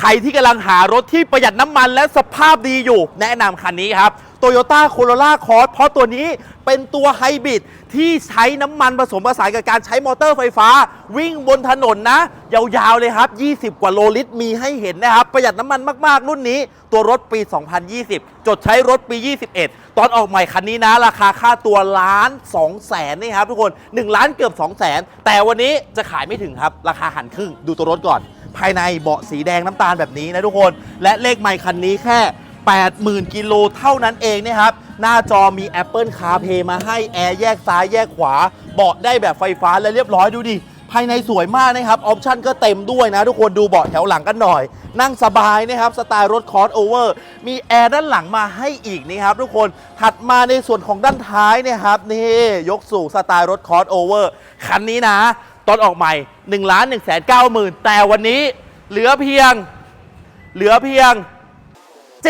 ใครที่กำลังหารถที่ประหยัดน้ำมันและสภาพดีอยู่ แนะนำคันนี้ครับ Toyota Corolla Cross เพราะตัวนี้เป็นตัวไฮบริดที่ใช้น้ำมันผสมผสานกับการใช้มอเตอร์ไฟฟ้า วิ่งบนถนนนะ ยาวๆเลยครับ 20 กว่าโลลิตรมีให้เห็นนะครับ ประหยัดน้ำมันมากๆ รุ่นนี้ ตัวรถปี 2020 จดใช้รถปี 21 ตอนออกใหม่คันนี้นะ ราคาค่าตัวล้าน2แสนนี่ครับทุกคน 1 ล้านเกือบ2แสนแต่วันนี้จะขายไม่ถึงครับ ราคาหันครึ่งดูตัวรถก่อน ภายในเบาะสีแดงน้ำตาลแบบนี้นะทุกคน และเลขไมค์คันนี้แค่ 80,000 กิโลเท่านั้นเองนะครับ หน้าจอมี Apple CarPlay มาให้แอร์แยกซ้ายแยกขวา เบาะได้แบบไฟฟ้าและเรียบร้อยดูดิภายในสวยมากนะครับ ออปชั่นก็เต็มด้วยนะ ทุกคนดูเบาะแถวหลังกันหน่อย นั่งสบายนะครับ สไตล์รถคอร์สโอเวอร์มีแอร์ด้านหลังมาให้อีกนี่ครับ ทุกคนถัดมาในส่วนของด้านท้ายนี่ยครับนี่ยกสู่สไตล์รถคอร์สโอเวอร์คันนี้นะ ตอนออกใหม่1 1 9 0 0 0 0แต่วันนี้เหลือเพียงเหลือเพียง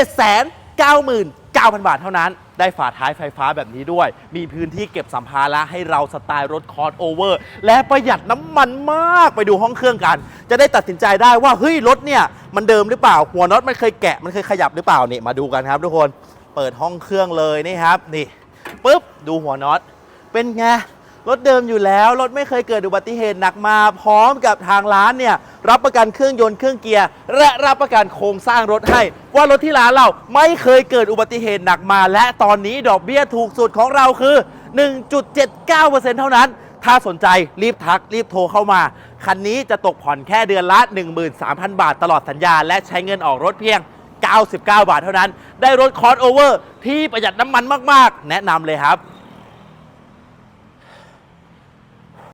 799,000 บาทเท่านั้น ได้ฝาท้ายไฟฟ้าแบบนี้ด้วย มีพื้นที่เก็บสัมภาระให้เราสไตล์รถคอร์สโอเวอร์ และประหยัดน้ำมันมากไปดูห้องเครื่องกัน จะได้ตัดสินใจได้ว่า เฮ้ย รถเนี่ย มันเดิมหรือเปล่า หัวน็อตมันเคยแกะ มันเคยขยับหรือเปล่านี่มาดูกันครับทุกคนเปิดห้องเครื่องเลยนี่ครับ นี่ปุ๊บดูหัวน็อตเป็นไง รถเดิมอยู่แล้ว รถไม่เคยเกิดอุบัติเหตุหนักมา พร้อมกับทางร้านเนี่ยรับประกันเครื่องยนต์เครื่องเกียร์และรับประกันโครงสร้างรถให้ ว่ารถที่ร้านเราไม่เคยเกิดอุบัติเหตุหนักมา และตอนนี้ดอกเบี้ยถูกสุดของเราคือ 1.79%เท่านั้น ถ้าสนใจรีบทักรีบโทรเข้ามา คันนี้จะตกผ่อนแค่เดือนละ 13,000 บาทตลอดสัญญา และใช้เงินออกรถเพียง 99 บาทเท่านั้น ได้รถคอร์สโอเวอร์ที่ประหยัดน้ำมันมาก ๆ แนะนำเลยครับ